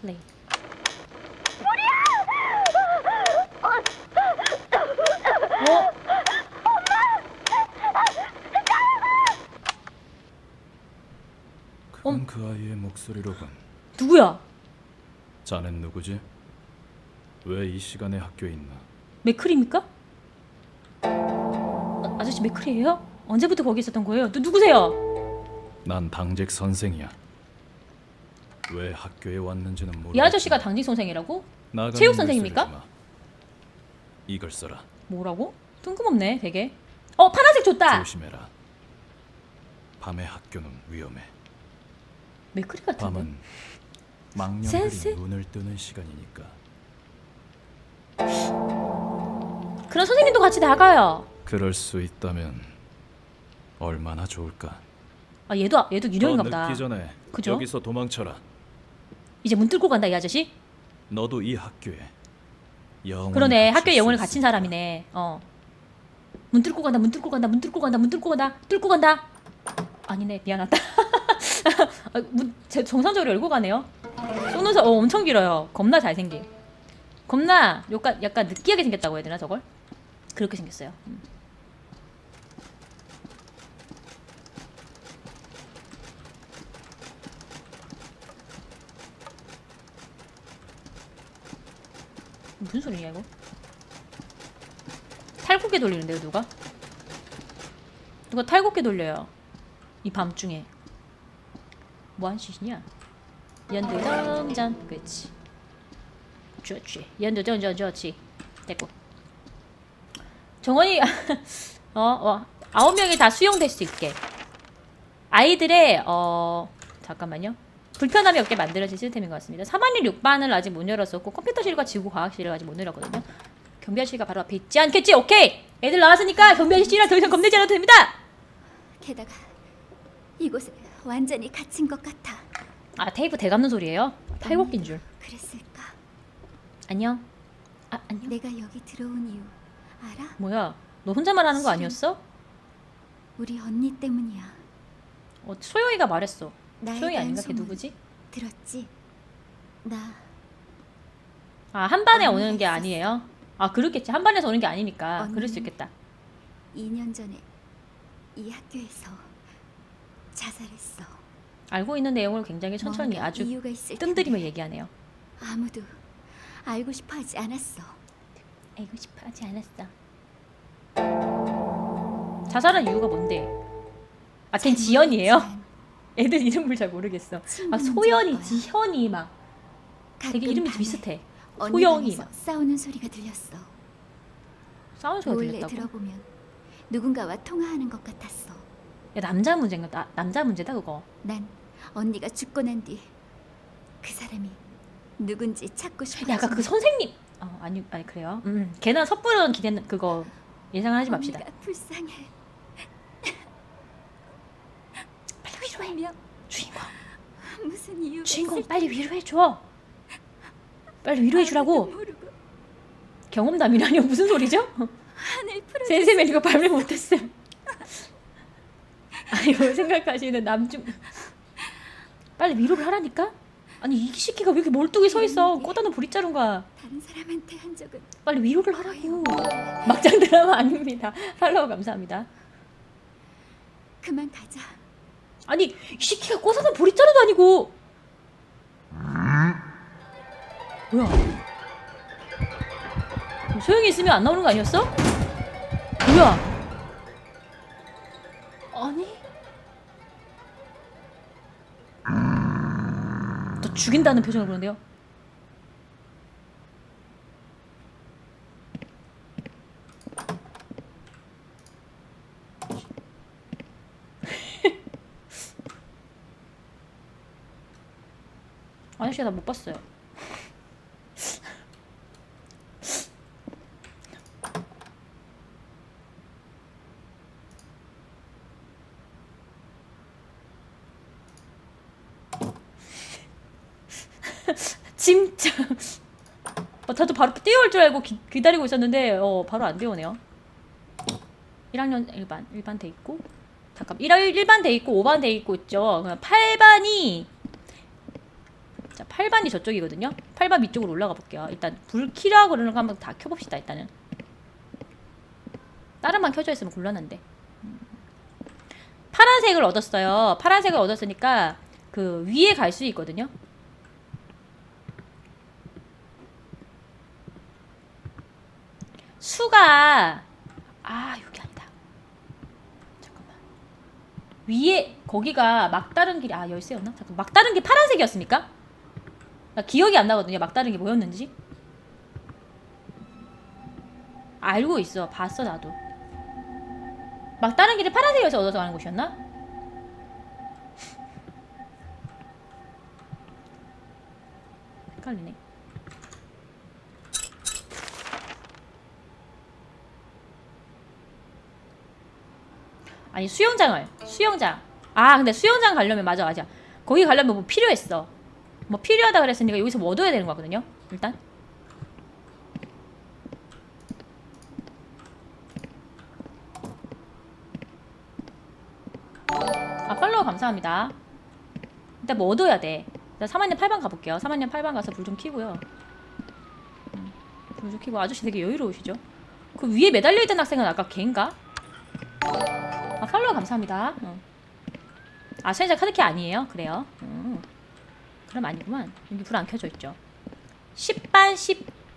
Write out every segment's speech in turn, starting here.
플레이. 어? 그건 그 아이의 목소리로군. 누구야? 자넨 누구지? 왜 이 시간에 학교에 있나? 맥클입니까? 아, 아저씨 맥클이에요? 언제부터 거기 있었던 거예요? 또 누구세요? 난 당직 선생이야. 왜 학교에 왔는지는 모르겠. 이 아저씨가 당직 선생이라고? 체육 선생입니까? 이걸 써라. 뭐라고? 뜬금없네, 되게. 어, 파란색 줬다. 조심해라. 밤에 학교는 위험해. 맥클이 같은데. 밤은 망령들이? 눈을 뜨는 시간이니까. 그럼 선생님도 같이 나가요. 그럴 수 있다면 얼마나 좋을까. 아, 얘도 얘도 유령인가 더 보다. 늦기 전에 그죠? 여기서 도망쳐라. 이제 문 뚫고 간다, 이 아저씨. 너도 이 학교에 영원히 그러네. 학교에 수 영혼을 갇힌. 사람이네. 어. 문 뚫고 간다. 문 뚫고 간다. 문 뚫고 간다. 문 뚫고 간다. 뚫고 간다. 아니네. 미안하다. 아, 문 제- 정상적으로 열고 가네요. 속눈썹 어, 엄청 길어요. 겁나 잘생김. 겁나 약간 약간 느끼하게 생겼다고 해야 되나 저걸? 그렇게 생겼어요. 음. 무슨 소리냐 이거? 탈곡기 돌리는데요 누가? 누가 탈곡기 돌려요 이 밤중에. 뭐한 짓이냐? 연두정전 그렇지. 좋지. 연두정전 좋지. 됐고. 정원이 어, 어. 아홉 명이 다 수용될 수 있게. 아이들의 어 잠깐만요 불편함이 없게 만들어진 시스템인 것 같습니다. 3학년 6반을 아직 못 열었었고 컴퓨터실과 지구과학실을 아직 못 열었거든요. 경비아실가 바로 앞에 있지 않겠지? 오케이! 애들 나왔으니까 경비아실이라 더 이상 겁내지 않아도 됩니다! 게다가 이곳에 완전히 갇힌 것 같아. 아 테이프 대감는 소리예요? 탈곡기인 줄. 그랬을까? 안녕. 아 안녕. 내가 여기 들어온 이유 알아? 뭐야? 너 혼자만 하는 거 아니었어? 우리 언니 때문이야. 어, 소영이가 말했어 나에 소영이 대한 아닌가 걔 소문 누구지? 들었지? 나 아 한 반에 언니가 오는 게 있었어. 아니에요 아 그렇겠지 한 반에서 오는 게 아니니까 언니는- 그럴 수 있겠다 2년 전에 이 학교에서 자살했어. 알고 있는 내용을 굉장히 천천히 뭔가 아주 이유가 있을 뜸들이며 텐데 얘기하네요 아무도 알고 싶어 하지 않았어. 알고 싶어 하지 않았어 자살한 이유가 뭔데? 아, 걘 지연이에요? 모르겠지만 애들 이름을 잘 모르겠어. 아, 소연이. 지현이 막 되게 이름이 비슷해. 소영이 막 싸우는 소리가 들렸어. 싸우는 소리가 몰래 들렸다고. 들어보면 누군가와 통화하는 것 같았어. 야, 남자 문제인가? 나, 남자 문제다 그거. 난 언니가 죽고 난 뒤 그 사람이 누군지 찾고 싶어. 야, 아까 그 선생님. 어, 아니, 아니 그래요. 음, 걔는 섣부른 기대는 그거 예상을 하지 맙시다. 언니가 불쌍해. 빨리 위로해. 명 주인공, 무슨 이유가 주인공 빨리 위로해 줘. 빨리 위로해 주라고. 경험담이라뇨 무슨 소리죠? 센세멜 이거 발매 못했음. 아니 뭐 생각하시는 남중 빨리 위로를 하라니까? 아니 이 시키가 왜 이렇게 멀뚱히 서 있어? 꼬다는 보리자루가 다른 사람한테 한 적은 빨리 위로를 하라고. 막장 드라마 아닙니다. 팔로우 감사합니다. 그만 가자. 아니 이 시키가 꼬다는 보리자루도 아니고. 뭐야? 소영이 있으면 안 나오는 거 아니었어? 뭐야? 아니? 너 죽인다는 표정을 보는데요? 나 못 봤어요. 진짜. 어, 저도 바로 뛰어올 줄 알고 기, 기다리고 있었는데 어, 바로 안 뛰어오네요. 1학년 일반 일반 돼 있고 잠깐 1학 일반 돼 있고 5반 돼 있고 있죠. 그럼 8반이 자 8반이 저쪽이거든요. 8반 위쪽으로 올라가 볼게요. 일단 불 키라고 그러는 거 한번 다 켜봅시다 일단은. 다른 반 켜져 있으면 곤란한데. 음. 파란색을 얻었어요. 파란색을 얻었으니까 그 위에 갈 수 있거든요. 수가 아 여기 아니다. 잠깐만. 위에 거기가 막다른 길이 아 열쇠였나? 잠깐 막다른 게 파란색이었습니까? 나 기억이 안 나거든요 막다른 게 뭐였는지. 알고 있어. 봤어 나도. 막다른 길이 파란색이어서 얻어서 가는 곳이었나? 헷갈리네. 아니 수영장을. 수영장. 아 근데 수영장 가려면 맞아 맞아. 거기 가려면 뭐 필요했어 뭐 필요하다 그랬으니까 여기서 뭐 얻어야 되는 거거든요 일단 아 팔로우 감사합니다 일단 뭐 얻어야 돼 일단 3학년 8반 가볼게요 3학년 8반 가서 불 좀 켜고요 음, 불좀 켜고 아저씨 되게 여유로우시죠 그 위에 매달려 있던 학생은 아까 걔인가? 아 팔로우 감사합니다. 어. 아 수혜자 카드키 아니에요? 그래요? 음. 그럼 아니구만. 여기 불 안 켜져 있죠. 10반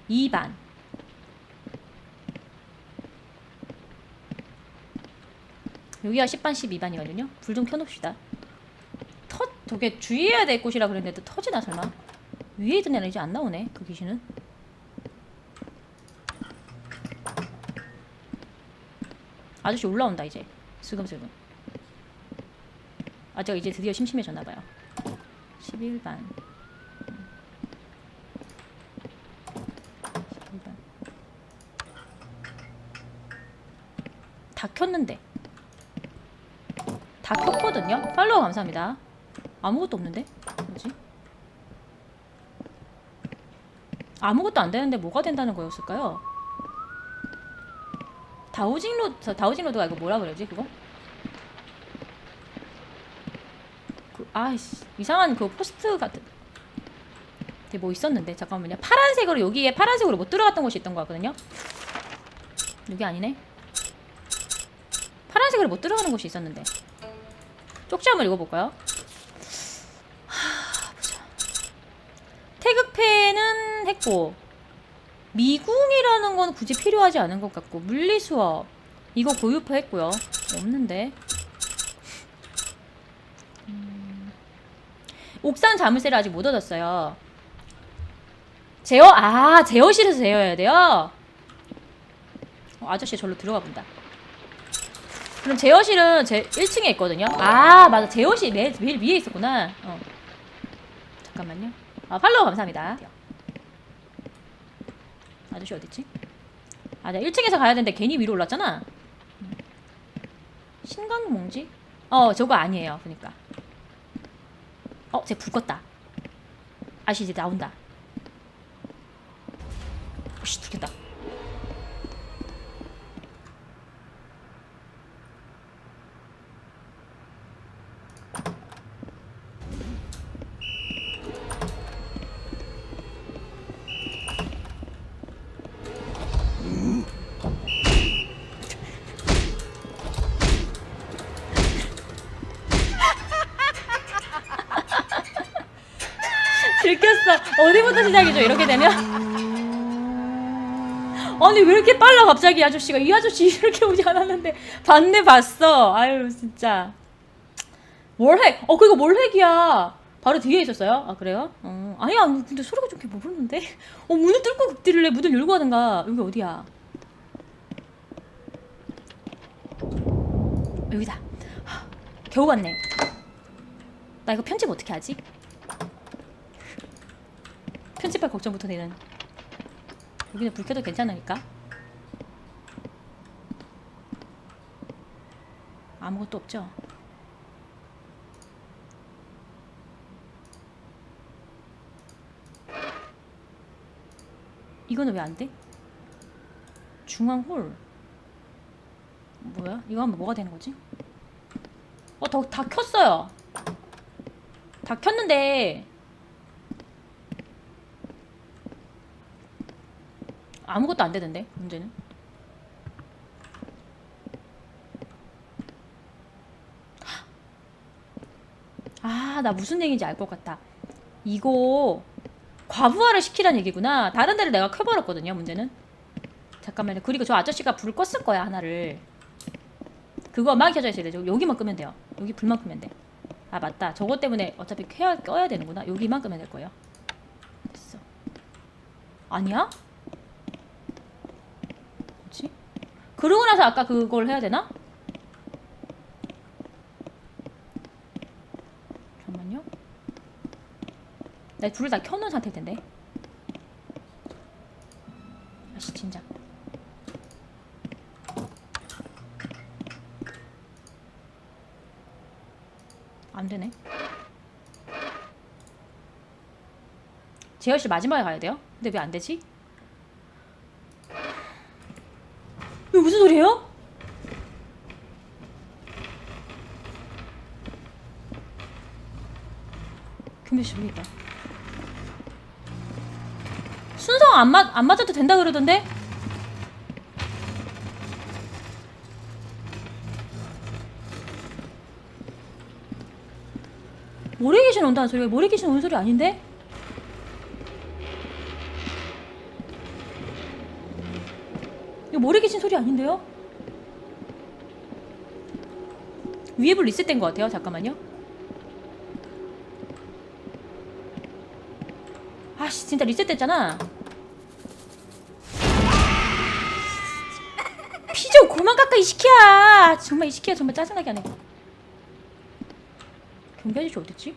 12반 여기가 10반 12반이거든요. 불 좀 켜놓읍시다. 터 저게 주의해야 될 곳이라 그랬는데 또 터지나 설마? 위에 있던 애는 이제 안 나오네. 그 귀신은. 아저씨 올라온다 이제 슬금슬금 아 제가 이제 드디어 심심해졌나봐요 11반. 11반. 다 켰는데. 다 켰거든요? 팔로우 감사합니다. 아무것도 없는데? 뭐지? 아무것도 안 되는데 뭐가 된다는 거였을까요? 다우징 로드 다우징 로드가 이거 뭐라 그러지 그거? 아이씨 이상한 그 포스트 같은 되게 뭐 있었는데? 잠깐만요. 파란색으로 여기에 파란색으로 못 들어갔던 곳이 있던 거 같거든요? 여기 아니네? 파란색으로 못 들어가는 곳이 있었는데? 쪽지 한번 읽어볼까요? 하, 보자. 태극패는 했고 미궁이라는 건 굳이 필요하지 않은 것 같고 물리수업. 이거 고유파 했고요. 없는데 옥상 자물쇠를 아직 못 얻었어요 제어 아 제어실에서 제어해야 돼요 어, 아저씨 절로 들어가 본다 그럼 제어실은 제 1층에 있거든요 아 맞아 제어실 맨, 제일 위에 있었구나 어. 잠깐만요 아 팔로우 감사합니다 아저씨 어딨지? 아, 나 1층에서 가야 되는데 괜히 위로 올랐잖아. 신강몽지? 어, 저거 아니에요. 그니까. 어, 쟤 불 껐다. 아저씨 이제 나온다. 오씨, 죽겠다. 어디부터 시작이죠? 이렇게 되면? 아니 왜 이렇게 빨라 갑자기 아저씨가 이 아저씨 이렇게 오지 않았는데 봤네 봤어. 아유 진짜. 몰핵. 어 그거 몰핵이야. 바로 뒤에 있었어요. 아 그래요? 어 아니야 근데 소리가 좀 이렇게 모르는데. 어 문을 뚫고 극딜을래 문을 열고 하든가. 여기 어디야? 여기다. 하, 겨우 왔네. 나 이거 편집 어떻게 하지? 편집할 걱정부터 되는 여기는 불 켜도 괜찮으니까 아무것도 없죠 이거는 왜 안 돼? 중앙 홀 뭐야? 이거 하면 뭐가 되는 거지? 어, 더, 다 켰어요. 다 켰는데 아무것도 안 되던데 문제는. 아, 나 무슨 얘기인지 알 것 같다. 이거 과부하를 시키란 얘기구나. 다른 데를 내가 켜버렸거든요. 문제는. 잠깐만요. 그리고 저 아저씨가 불 껐을 거야 하나를. 그거만 켜져 있어야 돼. 여기만 끄면 돼요. 여기 불만 끄면 돼. 아 맞다. 저것 때문에 어차피 켜야 꺼야 되는구나. 여기만 끄면 될 거예요. 됐어. 아니야? 뭐지? 그러고 나서 아까 그걸 해야 되나? 잠깐만요. 나 불을 다 켜놓은 상태일 텐데. 아씨 진짜. 안 되네. 재열 씨 마지막에 가야 돼요? 근데 왜 안 되지? 이거 무슨 소리예요? 있다. 순서 안, 맞, 안 맞아도 된다 그러던데? 모래 귀신 온다는 소리가 모래 귀신 오는 소리 아닌데? 이거 모래 귀신 소리 아닌데요? 위에 불 리셋된 것 같아요. 잠깐만요. 아씨 진짜 리셋됐잖아. 피 좀 그만 깎아 이 시키야. 정말 이 시키야 정말 짜증나게 하네. 경비 아저씨 어딨지?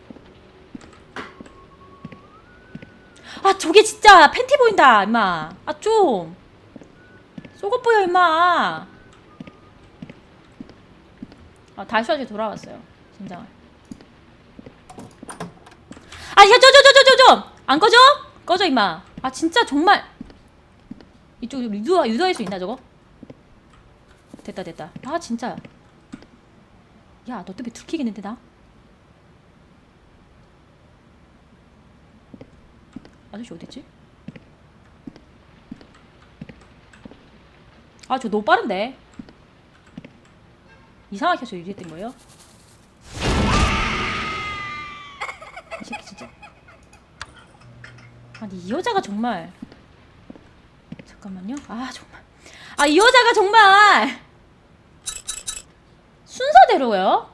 아 저게 진짜 팬티 보인다 임마 아 좀 속옷 보여 임마 아 다시 아저씨 돌아왔어요 진짜 아야저저저저저저안 꺼져? 꺼져 임마 아 진짜 정말 이쪽 유도 유도할 수 있나 저거? 됐다 됐다 아 진짜 야너 때문에 들키겠는데 나? 아저씨 어딨지? 아, 저 너무 빠른데. 이상하게 해서 유리했던 거예요? 이 새끼 진짜. 아니, 이 여자가 정말. 잠깐만요. 아, 정말. 아, 이 여자가 정말. 순서대로요?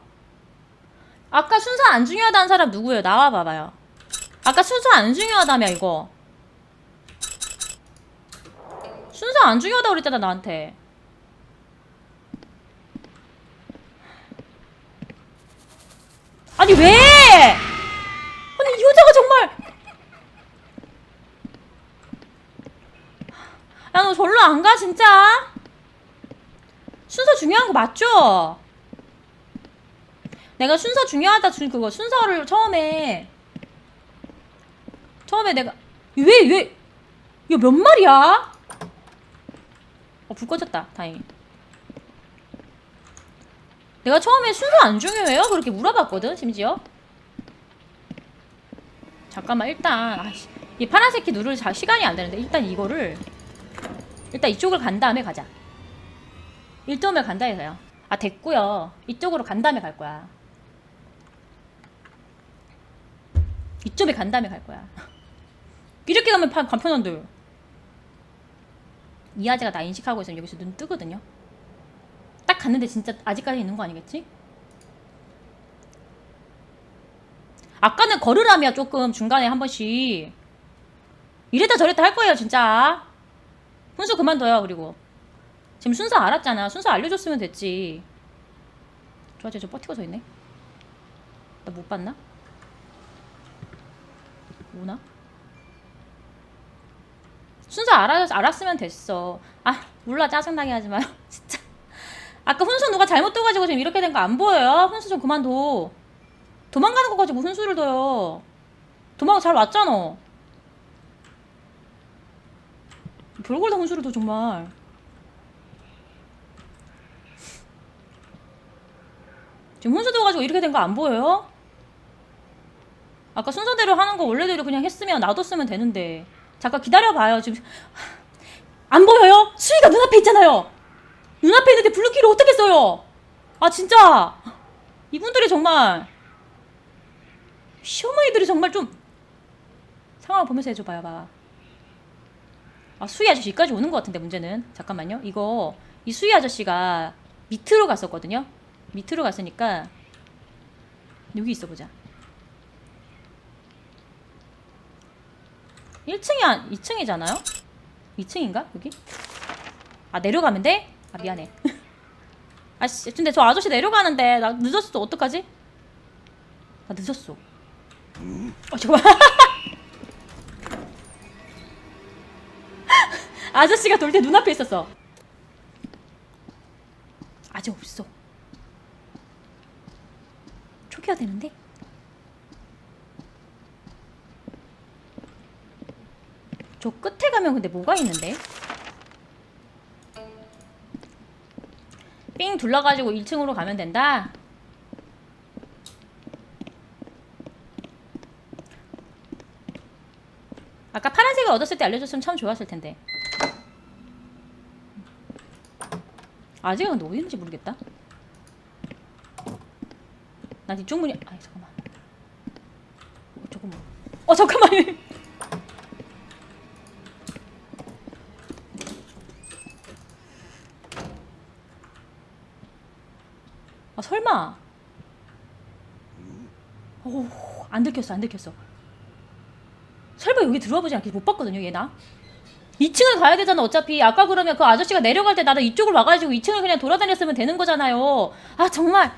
아까 순서 안 중요하다는 사람 누구예요? 나와 봐봐요. 아까 순서 안 중요하다며 이거 순서 안 중요하다고 그랬잖아 나한테. 아니 왜? 아니 이 여자가 정말. 야 너 절로 안 가 진짜? 순서 중요한 거 맞죠? 내가 순서 중요하다 준 그거 순서를 처음에. 처음에 내가 왜 왜? 이거 몇 마리야? 어불 꺼졌다. 다행히. 내가 처음에 순서 안 중요해요? 그렇게 물어봤거든 심지어. 잠깐만 일단 아이씨, 이 파란색 키 누를 자 시간이 안 되는데. 일단 이거를 일단 이쪽을 간 다음에 가자. 1점을 간다 해서요. 아 됐고요. 이쪽으로 간 다음에 갈 거야. 이쪽에 간 다음에 갈 거야. 이렇게 가면 파- 간편한데 이 아재가 나 인식하고 있으면 여기서 눈 뜨거든요. 딱 갔는데 진짜 아직까지 있는 거 아니겠지? 아까는 걸으라며 조금 중간에 한 번씩. 이랬다 저랬다 할 거예요 진짜. 훈수 그만둬요 그리고. 지금 순서 알았잖아. 순서 알려줬으면 됐지. 저 아재 저 버티고 서 있네. 나 못 봤나? 오나? 순서 알아, 알았으면 됐어. 아, 몰라. 짜증나게 하지 마요. 진짜. 아까 훈수 누가 잘못 둬가지고 지금 이렇게 된 거 안 보여요? 훈수 좀 그만둬. 도망가는 거 가지고 훈수를 둬요. 도망 잘 왔잖아. 별걸 다 훈수를 둬, 정말. 지금 훈수 둬가지고 이렇게 된 거 안 보여요? 아까 순서대로 하는 거 원래대로 그냥 했으면 놔뒀으면 되는데 잠깐 기다려봐요 지금 안 보여요? 수희가 눈앞에 있잖아요. 눈앞에 있는데 블루키를 어떻게 써요? 아 진짜 이분들이 정말 시어머니들이 정말 좀 상황을 보면서 해줘봐요 봐. 아 수희 아저씨까지 오는 것 같은데 문제는 잠깐만요. 이거 이 수희 아저씨가 밑으로 갔었거든요. 밑으로 갔으니까 여기 있어 보자. 1층이 안 2층이잖아요? 2층인가? 여기? 아 내려가면 돼? 아 미안해. 아씨 근데 저 아저씨 내려가는데 나 늦었어 또 어떡하지? 나 늦었어. 어 잠깐만. 아저씨가 돌 때 눈앞에 있었어. 아직 없어. 초기화 되는데? 저 끝에 가면 근데 뭐가 있는데? 삥 둘러가지고 1층으로 가면 된다? 아까 파란색을 얻었을 때 알려줬으면 참 좋았을 텐데. 아직은 근데 어디 있는지 모르겠다. 난 이쪽 문이 아 잠깐만. 어 잠깐만. 어 잠깐만. 아 설마. 오안 들켰어 안 들켰어. 설마 여기 들어와 보지 않겠지 못 봤거든요 얘 나. 2층을 가야 되잖아 어차피 아까 그러면 그 아저씨가 내려갈 때 나도 이쪽을 와가지고 2층을 그냥 돌아다녔으면 되는 거잖아요 아 정말 하.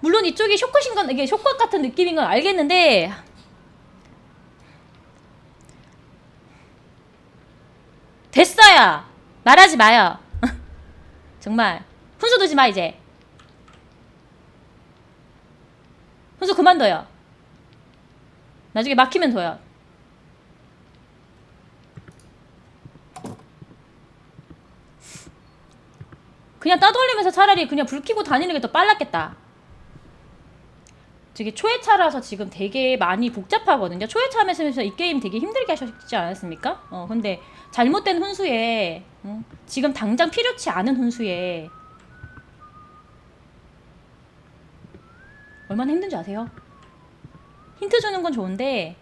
물론 이쪽이 쇼컷인 건 이게 쇼컷 같은 느낌인 건 알겠는데 됐어요 말하지 마요 정말 훈수 두지 마 이제 훈수 그만둬요 나중에 막히면 둬요 그냥 따돌리면서 차라리 그냥 불 켜고 다니는 게 더 빨랐겠다. 저게 초회차라서 지금 되게 많이 복잡하거든요. 초회차 하면서 이 게임 되게 힘들게 하셨지 않았습니까? 어, 근데 잘못된 훈수에 어, 지금 당장 필요치 않은 훈수에 얼마나 힘든지 아세요? 힌트 주는 건 좋은데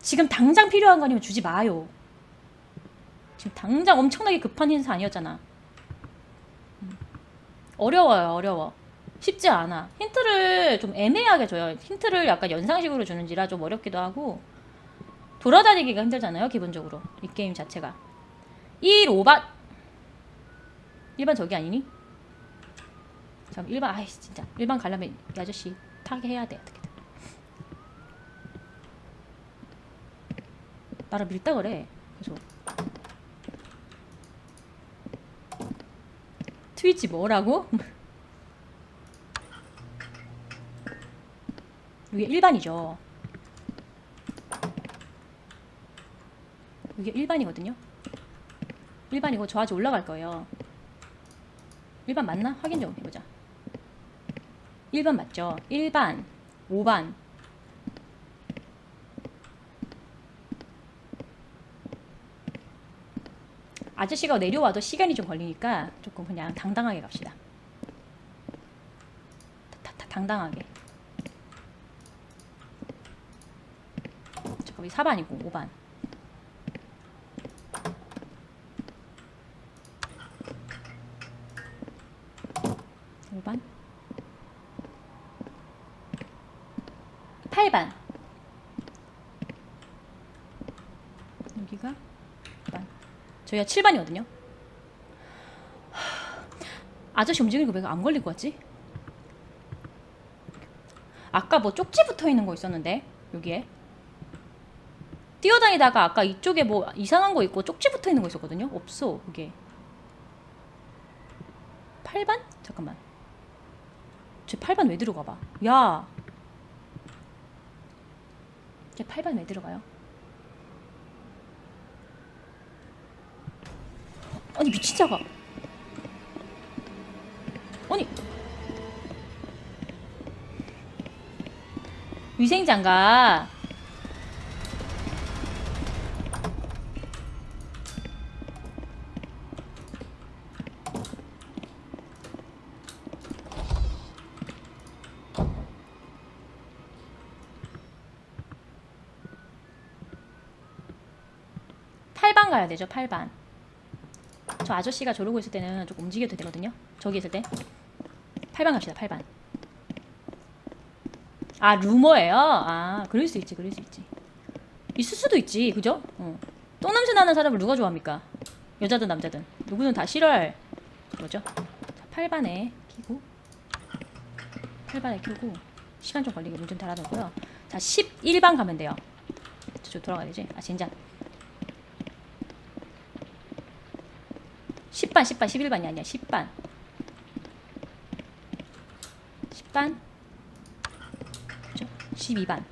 지금 당장 필요한 거니면 주지 마요. 지금 당장 엄청나게 급한 힌트 아니었잖아. 음. 어려워요, 어려워. 쉽지 않아. 힌트를 좀 애매하게 줘요. 힌트를 약간 연상식으로 주는지라 좀 어렵기도 하고 돌아다니기가 힘들잖아요, 기본적으로 이 게임 자체가. 1, 5반 1반 저기 아니니? 잠 1반 아이씨 진짜 1반 가려면 이 아저씨 타게 해야 돼 어떻게든. 나를 밀다 그래. 계속. 트위치 뭐라고? 이게 일반이죠. 이게 일반이거든요. 일반이고 저 아직 올라갈 거예요. 일반 맞나? 확인 좀 해보자. 1반 맞죠? 1반, 5반. 아저씨가 내려와도 시간이 좀 걸리니까 조금 그냥 당당하게 갑시다. 당당하게. 잠깐, 이 4반이고 5반. 오반 8반. 여기가 9반. 저희가 7반이거든요. 아저씨 움직이는 거 왜안것 같지? 아까 뭐 쪽지 붙어 있는 거 있었는데 여기에 뛰어다니다가 아까 이쪽에 뭐 이상한 거 있고 쪽지 붙어 있는 거 있었거든요. 없어 그게. 8반? 잠깐만. 쟤 8반 왜 들어가 봐? 야. 쟤 8반 왜 들어가요? 아니 미친 자가. 아니. 위생장가 8반 가야 되죠 8반. 저 아저씨가 저러고 있을 때는 조금 움직여도 되거든요. 저기 있을 때. 8반 갑시다. 8반. 아 루머예요? 아 그럴 수 있지. 그럴 수 있지. 있을 수도 있지. 그죠? 어. 똥냄새 나는 사람을 누가 좋아합니까? 여자든 남자든 누구는 다 싫어할 거죠. 자, 8반에 키고 8반에 켜고 시간 좀 걸리게 문좀 닫아놓고요. 자 11반 가면 돼요. 저쪽 돌아가야 되지? 아 진짜 10반 10반 11반이 아니야. 10반. 10반? 그죠? 12반.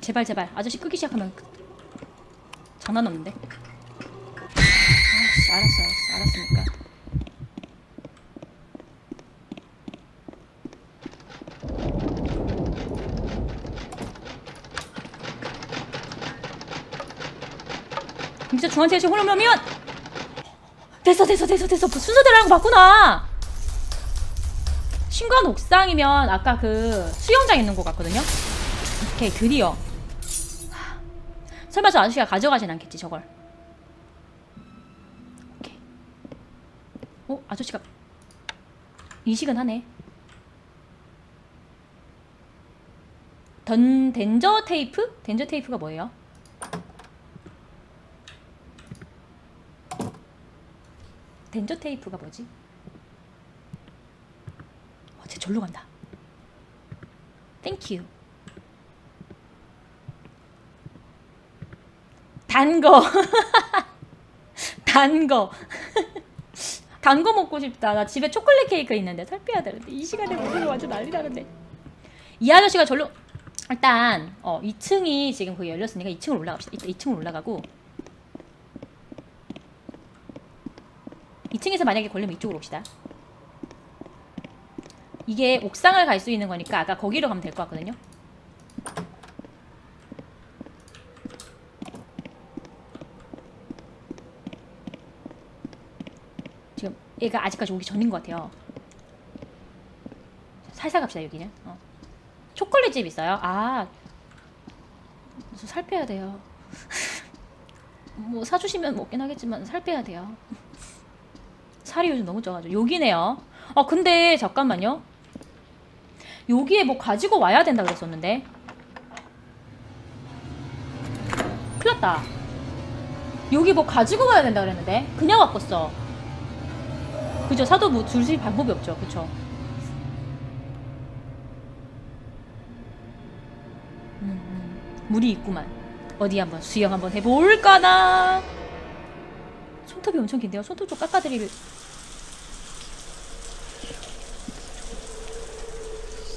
제발 제발. 아저씨 끄기 시작하면 그- 장난 없는데? 아이씨 알았어 알았어. 알았으니까 중앙제시 홀로면 됐어 됐어 됐어 됐어. 순서대로 하는 거 봤구나. 신관 옥상이면 아까 그 수영장 있는 거 같거든요? 오케이 드디어. 설마 저 아저씨가 가져가진 않겠지 저걸? 오케이. 어 아저씨가 인식은 하네. 던 덴저 테이프? 덴저 테이프가 뭐예요? 덴저 테이프가 뭐지? 어, 쟤 절로 간다. 땡큐. 단 거. 단 거. 단거 먹고 싶다. 나 집에 초콜릿 케이크 있는데 살 빼야 되는데 이 시간에 먹으면 완전 난리 나는데. 이 아저씨가 절로 일단 어 2층이 지금 거기 열렸으니까 2층으로 올라갑시다. 이따 2층으로 올라가고 2층에서 만약에 걸리면 이쪽으로 옵시다. 이게 옥상을 갈 수 있는 거니까 아까 거기로 가면 될 것 같거든요. 지금 얘가 아직까지 오기 전인 것 같아요. 살살 갑시다 여기는. 어. 초콜릿 집 있어요. 아, 저살 빼야 돼요. 뭐 사주시면 먹긴 하겠지만 살 빼야 돼요. 살이 요즘 너무 쪄가지고 여기네요. 아 근데 잠깐만요. 여기에 뭐 가지고 와야 된다 그랬었는데. 큰일 났다. 여기 뭐 가지고 와야 된다 그랬는데 그냥 바꿨어. 그죠? 사도 뭐 줄실 방법이 없죠. 그쵸? 음, 음. 물이 있구만. 어디 한번 수영 한번 해볼까나. 손톱이 엄청 긴데요. 손톱 좀 깎아드릴.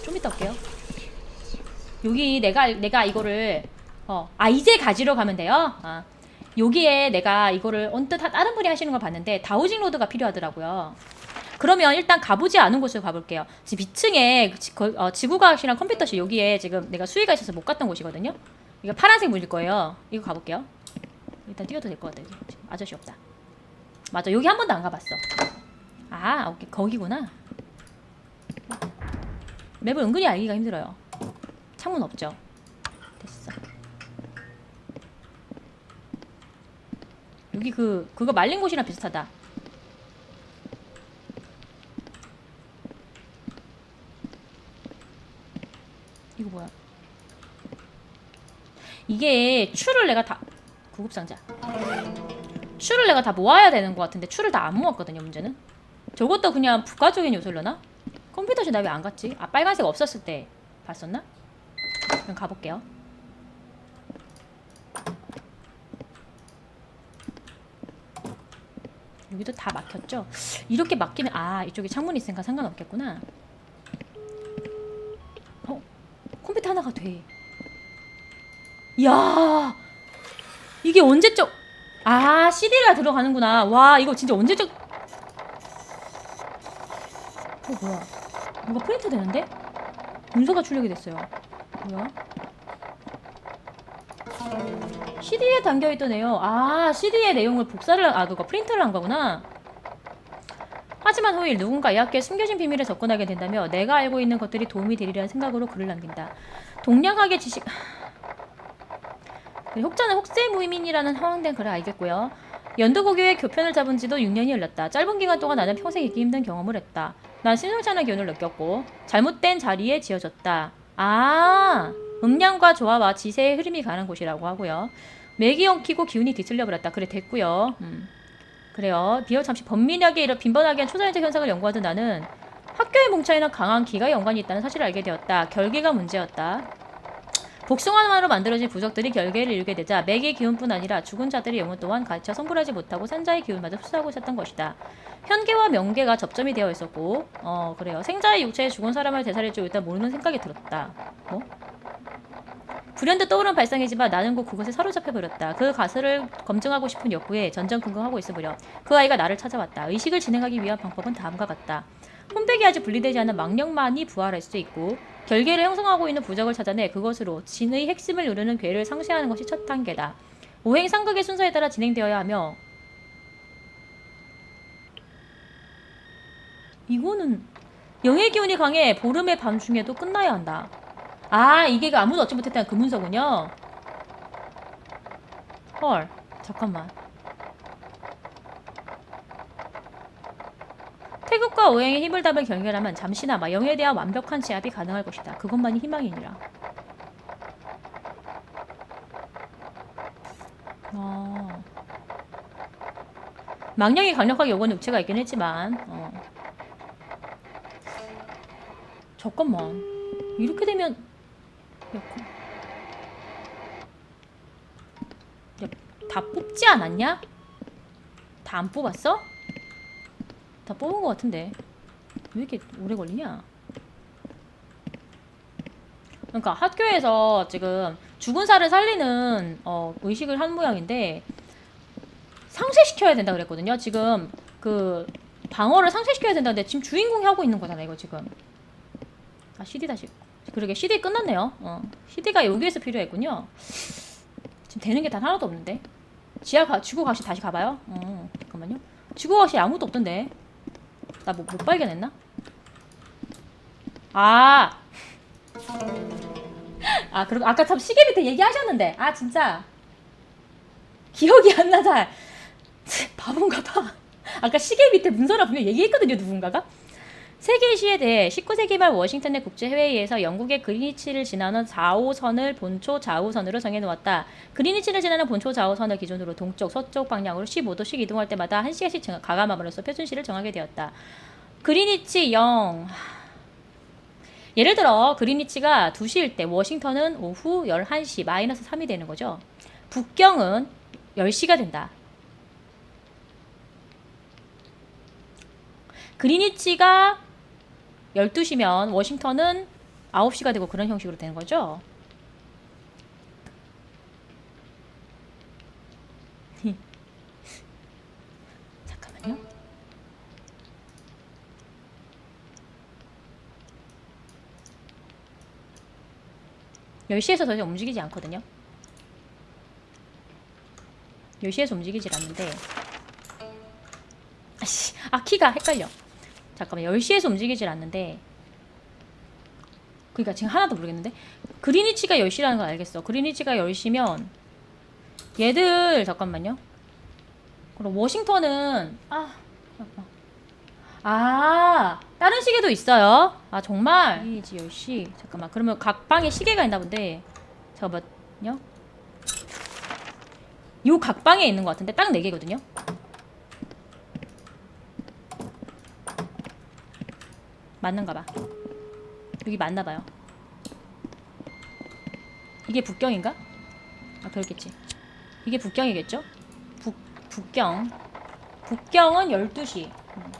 좀 이따 올게요. 여기 내가 내가 이거를 어, 아 이제 가지러 가면 돼요. 아, 여기에 내가 이거를 언뜻 하- 다른 분이 하시는 걸 봤는데 다우징 로드가 필요하더라고요. 그러면 일단 가보지 않은 곳을 가볼게요. 지금 2층에 지, 거- 어, 지구과학실이랑 컴퓨터실 여기에 지금 내가 수위가 있어서 못 갔던 곳이거든요. 이거 파란색 물일 거예요. 이거 가볼게요. 일단 뛰어도 될 것 같아요. 아저씨 없다. 맞아 여기 한 번도 안 가봤어. 아 오케이 거기구나. 맵을 은근히 알기가 힘들어요. 창문 없죠. 됐어. 여기 그 그거 말린 곳이랑 비슷하다. 이거 뭐야? 이게 추를 내가 다 구급 상자. 추를 내가 다 모아야 되는 것 같은데 추를 다 안 모았거든요. 문제는. 저것도 그냥 부가적인 요소려나? 컴퓨터실 나 왜 안 갔지? 아 빨간색 없었을 때 봤었나? 그럼 가볼게요. 여기도 다 막혔죠? 이렇게 막히면 아 이쪽에 창문이 있으니까 상관없겠구나. 어 컴퓨터 하나가 돼. 이야 이게 언제적 아 CD가 들어가는구나. 와 이거 진짜 언제적 어 뭐야? 뭐가 프린트 되는데? 문서가 출력이 됐어요. 뭐야? CD에 담겨있던 내용. 아, CD의 내용을 복사를, 아, 그거 프린트를 한 거구나. 하지만 후일 누군가 이 학교에 숨겨진 비밀에 접근하게 된다며 내가 알고 있는 것들이 도움이 되리라는 생각으로 글을 남긴다. 동양학의 지식... 그리고 혹자는 혹세무민이라는 허황된 글을 알겠고요. 연두고교의 교편을 잡은 지도 6년이 흘렀다. 짧은 기간 동안 나는 평생 잊기 힘든 경험을 했다. 난 않은 기운을 느꼈고 잘못된 자리에 지어졌다. 아, 음량과 조화와 지세의 흐름이 가는 곳이라고 하고요. 맥이 엉키고 기운이 뒤틀려 버렸다. 그래 됐고요. 음. 그래요. 비어 잠시 번민하게 이런 빈번하게 한 초자연적 현상을 연구하던 나는 학교의 뭉쳐있는 강한 기가 연관이 있다는 사실을 알게 되었다. 결계가 문제였다. 복숭아나무로 만들어진 부적들이 결계를 이루게 되자 맥의 기운뿐 아니라 죽은 자들의 영혼 또한 갇혀 성불하지 못하고 산자의 기운마저 흡수하고 있었던 것이다. 현계와 명계가 접점이 되어 있었고, 어 그래요. 생자의 육체에 죽은 사람을 되살릴지 일단 모르는 생각이 들었다. 뭐? 불현듯 떠오른 발상이지만 나는 곧 그것에 사로잡혀 버렸다. 그 가설을 검증하고 싶은 욕구에 전전긍긍하고 무렵 그 아이가 나를 찾아왔다. 의식을 진행하기 위한 방법은 다음과 같다. 혼백이 아직 분리되지 않은 망령만이 부활할 수 있고 결계를 형성하고 있는 부적을 찾아내 그것으로 진의 핵심을 누르는 괴를 상쇄하는 것이 첫 단계다. 오행 상극의 순서에 따라 진행되어야 하며 이거는 영의 기운이 강해 보름의 밤중에도 끝나야 한다. 아 이게 그 아무도 얻지 못했다는 그 문서군요. 헐 잠깐만. 태극과 오행의 힘을 담은 결계라면 잠시나마 영에 대한 완벽한 제압이 가능할 것이다. 그것만이 희망이니라. 어. 망령이 강력하게 요구하는 육체가 있긴 했지만 어. 잠깐만 이렇게 되면 야, 그- 야, 다 뽑지 않았냐? 다 안 뽑았어? 다 뽑은 것 같은데 왜 이렇게 오래 걸리냐? 그러니까 학교에서 지금 죽은 살을 살리는 어, 의식을 한 모양인데 상쇄시켜야 된다 그랬거든요. 지금 그 방어를 상쇄시켜야 된다는데 지금 주인공이 하고 있는 거잖아 이거 지금. 아 CD 다시 그러게 CD 끝났네요. 어, CD가 여기에서 필요했군요. 지금 되는 게 단 하나도 없는데. 지하 가, 지구 가시 다시 가봐요. 어, 잠깐만요. 지구 가시 아무도 없던데. 나 뭐 못 발견했나? 아. 아, 그리고 아까 참 시계 밑에 얘기하셨는데. 아, 진짜. 기억이 안 나다. 바본가 봐. 아까 시계 밑에 문서라 분명 얘기했거든요, 누군가가. 세계 시에 대해 19세기 말 워싱턴의 국제회의에서 영국의 그리니치를 지나는 4호선을 본초 좌우선으로 정해놓았다. 그리니치를 지나는 본초 좌우선을 기준으로 동쪽, 서쪽 방향으로 15도씩 이동할 때마다 1시간씩 정- 가감함으로써 표준시를 정하게 되었다. 그리니치 0. 예를 들어 그리니치가 2시일 때 워싱턴은 오후 11시 마이너스 3이 되는 거죠. 북경은 10시가 된다. 그리니치가 12시면 워싱턴은 9시가 되고 그런 형식으로 되는 거죠. 잠깐만요. 열시에서 더 이상 움직이지 않거든요. 10시에서 움직이질 않는데 아씨, 아 키가 헷갈려. 잠깐만 10시에서 움직이질 않는데 그러니까 지금 하나도 모르겠는데 그리니치가 10시라는 걸 알겠어. 그리니치가 10시면 얘들 잠깐만요. 그럼 워싱턴은 아 잠깐만. 아 다른 시계도 있어요. 아 정말 그리니치 10시 잠깐만 그러면 각 방에 시계가 있나 본데 잠깐만요. 요 각 방에 있는 것 같은데 딱 4개거든요. 맞는가 봐. 여기 맞나 봐요. 이게 북경인가? 아, 그렇겠지. 이게 북경이겠죠? 북, 북경. 북경은 12시. 음.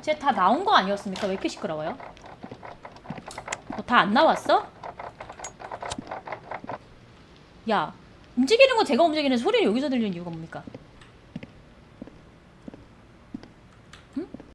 쟤다 나온 거 아니었습니까? 왜 이렇게 시끄러워요? 뭐 다안 나왔어? 야, 움직이는 거 제가 움직이는 소리를 여기서 들리는 이유가 뭡니까?